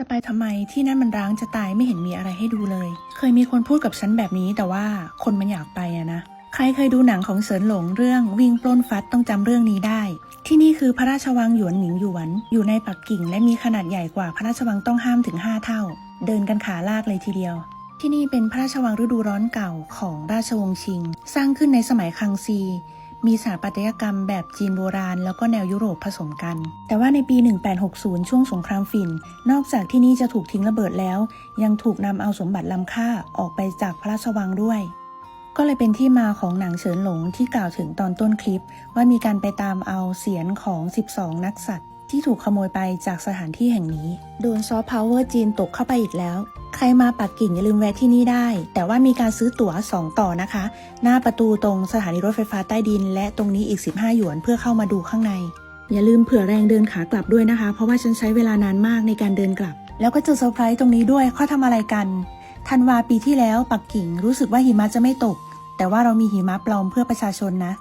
จะไปทำไมที่นั่นมันร้างจะตายไม่เห็นมีอะไรให้ดูเลย เคยมีคนพูดกับฉันแบบนี้แต่ว่าคนมันอยากไปอะนะใครเคยดูหนังของเสินหลงเรื่องวิ่งปล้นฟัดต้องจำเรื่องนี้ได้ ที่นี่คือพระราชวังหยวนหมิงหยวน อยู่ในปักกิ่งและมีขนาดใหญ่กว่าพระราชวังต้องห้ามถึง 5 เท่า เดินกันขาลากเลยทีเดียว ที่นี่เป็นพระราชวังฤดูร้อนเก่าของราชวงศ์ชิง สร้างขึ้นในสมัยคังซี มีสถาปัตยกรรมแบบจีนโบราณ แล้วก็แนวยุโรปผสมกัน แต่ว่าในปี 1860 ช่วงสงครามฝิ่น นอกจากที่นี่จะถูกทิ้งระเบิดแล้ว ยังถูกนำเอาสมบัติล้ำค่าออกไปจากพระราชวังด้วย ก็เลยเป็นที่มาของหนังเฉินหลงที่กล่าวถึงตอนต้นคลิป ว่ามีการไปตามเอาเสียนของ 12 นักสัตว์ที่ถูกขโมยไปจากสถานที่แห่งนี้ โดนซอฟต์พาวเวอร์จีนตกเข้าไปอีกแล้ว ใครมาปักกิ่งอย่าลืมแวะที่นี่ได้ แต่ว่ามีการซื้อตั๋ว 2 ต่อนะคะ หน้าประตูตรงสถานีรถไฟฟ้าใต้ดิน และตรงนี้อีก 15 หยวนเพื่อเข้ามาดูข้างใน อย่าลืมเผื่อแรงเดินขากลับด้วยนะคะ เพราะว่าฉันใช้เวลานานมากในการเดินกลับ แล้วก็เจอเซอร์ไพรส์ตรงนี้ด้วยเขาทำอะไรกันธันวาปีที่แล้วปักกิ่งรู้สึกว่าหิมะจะไม่ตก แต่ว่าเรามีหิมะปลอมเพื่อประชาชนนะ